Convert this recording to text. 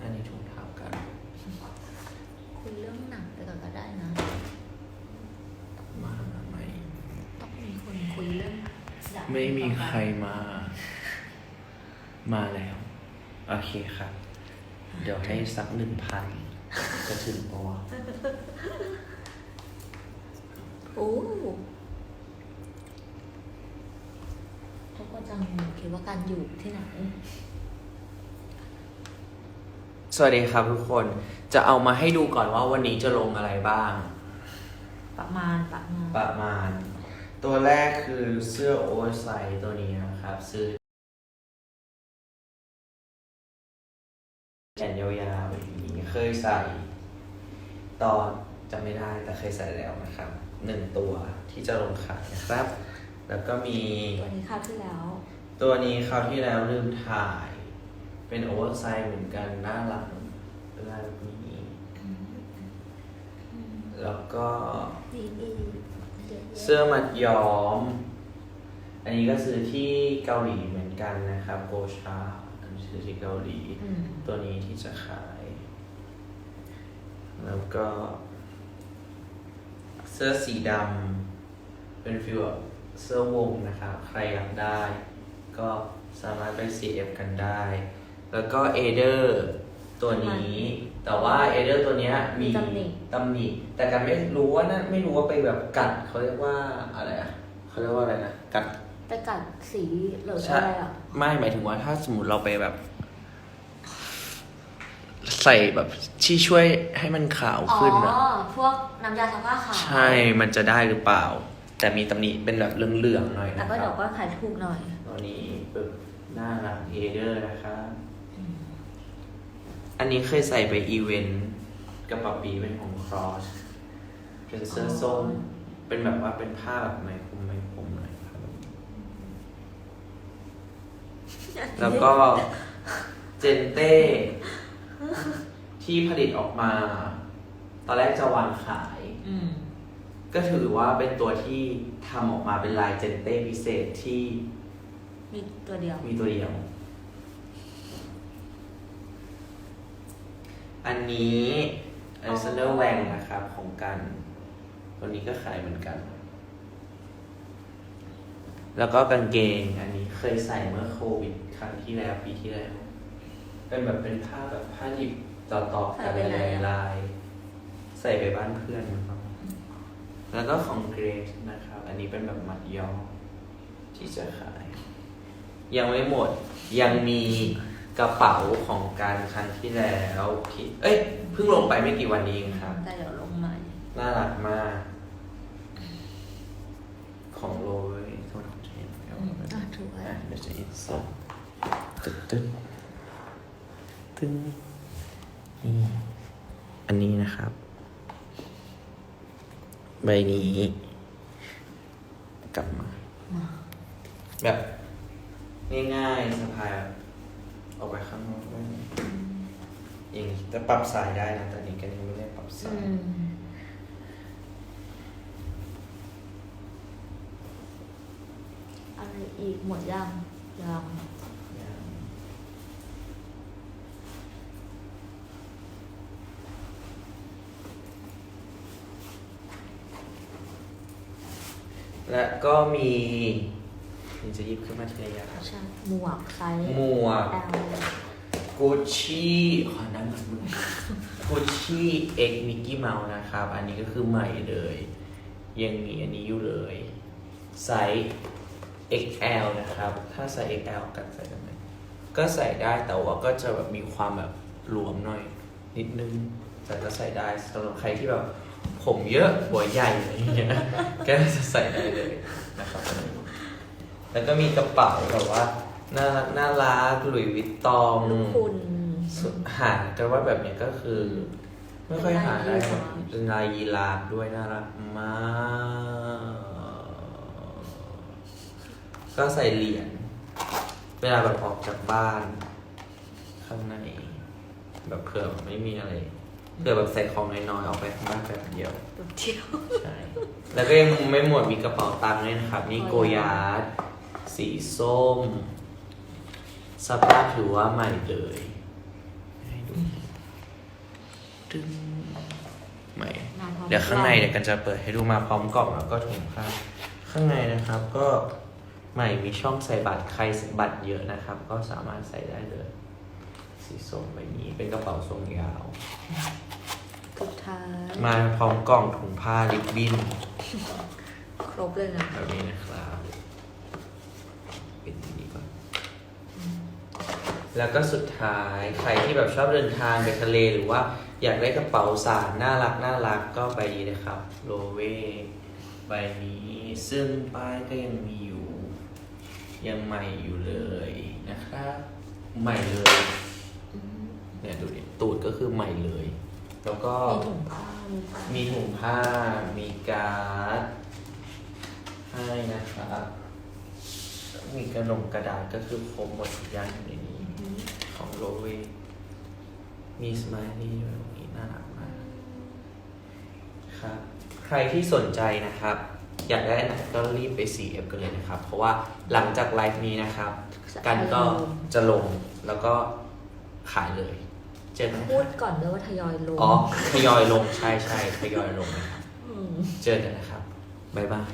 อันนี้ถุงเท้ากัน คุยเรื่องหนังไปก่อนก็ได้นะ มาไหมต้องมีคนคุยเรื่องอยากไม่มีใครมา มาแล้ว โอเคครับ เดี๋ยวให้สักหนึ่งพันจะถึงปะวะโอ้เขาก็จะงงคิดว่าการอยู่ที่ไหนส วัสดีครับทุกคนจะเอามาให้ดูก่อนว่าวันนี้จะลงอะไรบ้าง ประมาณประมาณประมาณ ตัวแรกคือเสื้อโอเวอร์ไซส์ตัวนี้นะครับ ซื้อแขนยาวๆอย่างนี้เคยใส่ตอนจำไม่ได้แต่เคยใส่แล้วนะครับหนึ่งตัวที่จะลงขายนะครับ แล้วก็มีตัวนี้คราวที่แล้ว ตัวนี้คราวที่แล้วลืมถ่าย เป็นโอเวอร์ไซส์เหมือนกันหน้าหลังเป็นลายแบบนี้แล้วก็ดีดีเยอะเสื้อมัดย้อม อันนี้ก็ซื้อที่เกาหลีเหมือนกันนะครับโกชาอันนี้ซื้อที่เกาหลีอืมตัวนี้ที่จะขาย แล้วก็ เสื้อสีดำเป็นฟิลแบบเสื้อวงนะครับ ใครอยากได้ ก็สามารถไป CF กันได้ แล้วก็เอเดอร์ตัวนี้ แต่ว่าเอเดอร์ตัวเนี้ยมีตำหนิแต่กันไม่รู้ว่านะไม่รู้ว่าไปแบบกัดเขาเรียกว่าอะไรอะเขาเรียกว่าอะไรนะกัดไปกัดสีหรือใช่อะไรอะ ไม่หมายถึงว่าถ้าสมมติเราไปแบบ ใส่แบบที่ช่วยให้มันขาวอ๋อ ขึ้นนะพวกน้ำยาซักผ้าขาวใช่มันจะได้หรือเปล่า แต่มีตำหนิเป็นแบบเหลืองๆหน่อยแต่นะคก็รัเดี๋ยวบก็ขายถูกหน่อย ตัวนี้ปึ๊บหน้าหลังเอเดอร์นะครับ อันนี้เคยใส่ไปอีเวนต์กับปะปีเป็นของครอสเป็นเสื้อส้ม เป็นแบบว่าเป็นผ้าแบบไหมพรมไหมพรมหน่อยครับแล้วก็เจนเต้ที่ผลิตออกมา ตอนแรกจะวางขาย อืมก็ถือว่าเป็นตัวที่ทำออกมาเป็นลายเจนเต้พิเศษที่มีตัวเดียว มีตัวเดียว อันนี้อ l เ x นเดอร์แวงนะครับของกัน ตัวนี้ก็ขายเหมือนกัน แล้วก็กางเกงอันนี้เคยใส่เมื่อโควิดครั้งที่แล้วปีที่แล้ว เป็นแบบเป็นผ้าแบบผ้าดิบต่อต่อๆกันใส่ไปไหลายลายๆใส่ไปบ้านเพื่อนนะครับแล้วก็ของเกรซนะครับ อันนี้เป็นแบบมัดย้อมที่จะขาย ยังไม่หมดยังมี กระเป๋าของการครั้งที่แล้วที่เอ้ยเพิ่งลงไปไม่กี่วันนี้เองครับ แต่เดี๋ยวลงใหม่ น่ารักมาก ของโรยโทษทีอืมอะถือไว้อะเดี๋ยวจะอินเสิร์ตตึ๊ดตึ๊ดตึ๊ดนี่อันนี้นะครับ ใบนี้ กลับมามาแบบ ง่ายๆสะพายแบบ ออกไปข้างนอกได้อย่างนี้แต่ปรับสายได้นะแต่อันนี้ก็ยังไม่ได้ปรับสาอืยมอะไรอีกหมดยังยังและก็มี นี่จะหยิบขึ้นมาทีละอย่าง ใช่หมวกไซส์หมวก แอลกุชชี่ขอนั่งกับมึงกุชชี่เอ็กมิกกี้เมาส์นะครับ อันนี้ก็คือใหม่เลย ยังมีอันนี้อยู่เลยไซส์ XL นะครับ ถ้าไซส์ XL กันใส่ได้ไหมก็ใส่ได้แต่ว่าก็จะแบบมีความแบบหลวมหน่อย นิดนึง แต่ก็ใส่ได้สำหรับใครที่แบบ ผมเยอะหัวใหญ่อะไรอย่างเงี้ยก็จะใส่ได้เลยนะครับ แล้วก็มีกระเป๋าแบบว่าน่ารักน่ารักหลุยส์วิตตองลูกคุณสุดหากันว่าแบบเนี้ยก็คือ ไม่ค่อยหาได้เป็นลายยีราฟเป็นลายยีราฟด้วยน่ารักมาก ก็ใส่เหรียญเวลาแบบออกจากบ้าน ข้างใน แบบเผื่อไม่มีอะไรเผื่อแบบใส่ของน้อยๆออกไปข้างนอกแบบเดียวตัวเที่ยว ใช่ แล้วก็ยังไม่หมดมีกระเป๋าตังค์ด้วยนะครับ นี่โกยาร์ด สีส้ม สภาพถือว่าใหม่เลยให้ดูดึงใหม่มาพร้อมเดี๋ยวข้างในกล่อเดี๋ยวกันจะเปิดให้ดูมาพร้อมกล่องแล้วก็ถุงผ้าข้างในนะครับก็ใหม่มีช่องใส่บัตรใครบัตรเยอะนะครับ ก็สามารถใส่ได้เลย สีส้มใบนี้เป็นกระเป๋าทรงยาวสุดท้ายมาพร้อมกล่องถุงผ้าลิปบิ้น ครบเลยนะแบบนี้นะครับปิดอันนี้ก่อน แล้วก็สุดท้ายใครที่แบบชอบเดินทางไปทะเลหรือว่าอยากได้กระเป๋าสารน่ารักน่ารักก็ใบนี้นะครับโลเวใบนี้ซึ่งป้ายก็ยังมีอยู่ ยังใหม่อยู่เลยนะครับใหม่เลยเนี่ยดูดิตูดก็คือใหม่เลย แล้วก็มีถุงผ้ามีถุงผ้ามีการ์ดให้นะครับมีกระดงกระดาษก็คือครบหมดทุกอย่างอยู่ในนี้ โรเวมีสไมลี่ด้วยตรงนี้น่ารักมากครับใครที่สนใจนะครับ อยากได้อันไหนก็รีบไป CF กันเลยนะครับ เพราะว่าหลังจากไลฟ์นี้นะครับ กันก็จะลงแล้วก็ขายเลย เจอกันนะคพูรับดก่อนด้วยว่าทยอยลง อ๋อ ทยอยลง ใช่ใช่ทยอยลงนะครับมเจอกันนะครับ บ๊ายบาย